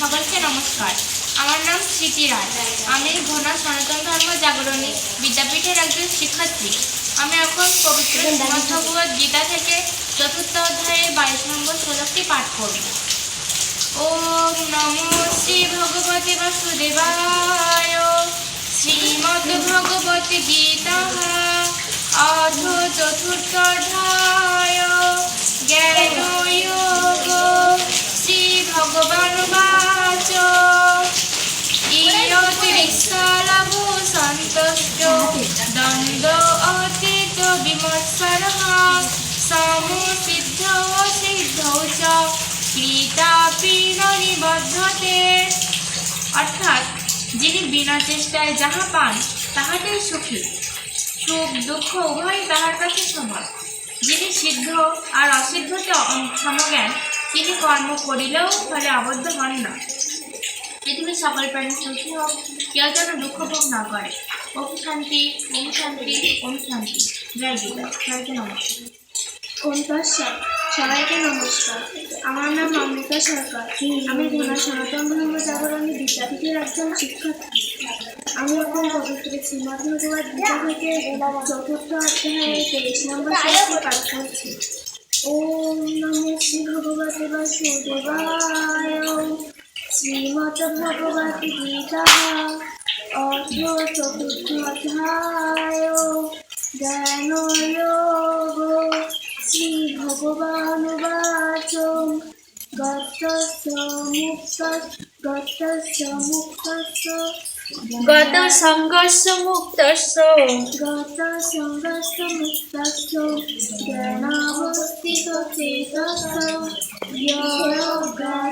সকলকে নমস্কার। আমার নাম স্মৃতি রায়। আমি ঘনা সনাতন ধর্ম জাগরণী বিদ্যাপীঠের একজন শিক্ষার্থী। আমি এখন পবিত্র ভগবত গীতা থেকে চতুর্থ অধ্যায়ে বাইশ নম্বর শ্লোকটি পাঠ করব। ওম নমো শ্রী ভগবতে বাসুদেবায়। শ্রীমদ্ ভগবতী গীতা অথ চতুর্থ অধ্যায় সমসিদ্ধ সিদ্ধৌ চ কৃতাপি ন নিবদ্ধতে। অর্থাৎ, যিনি বিনা চেষ্টায় যাহা পান, তাহাতেই সুখী। সুখ, দুঃখ উভয়ই তাহার কাছে সমান। যিনি সিদ্ধ আর অসিদ্ধতে সমজ্ঞান, তিনি কর্ম করিলেও ফলে আবদ্ধ হন না। পৃথিবীর সকল প্রাণী সুখী হোক, কেউ যেন দুঃখ ভোগ না করে। ওম শান্তি ওম শান্তি ওম শান্তি। জয় গীতা। সবাইকে নমস্কার ওম তৎসৎ সবাইকে নমস্কার। আমার নাম অমৃতা সরকার। আমি ঘনা সনাতন ধর্ম জাগরণী বিদ্যাপীঠের একজন শিক্ষার্থী। আমি এখন পবিত্র শ্রীমদ ভগবত গীতা থেকে চতুর্থ অধ্যায়ে তেইশ নম্বর শ্লোকটি পাঠ করছি। ওম নমো শ্রী ভগবতে বাসুদেবায়। শ্রীমদ ভগবতী গীতা অথ চতুর্থ অধ্যায়। জ্ঞানয়োগ শ্রী ভগবানুবাচ গতস্য মুক্ত গতস্য মুক্তস্য। গত সংঘর্ষ মুক্তস্য। গত সংঘর্ষ মুক্তস্য জ্ঞানাবস্থিত চেতস্য অর্থাৎ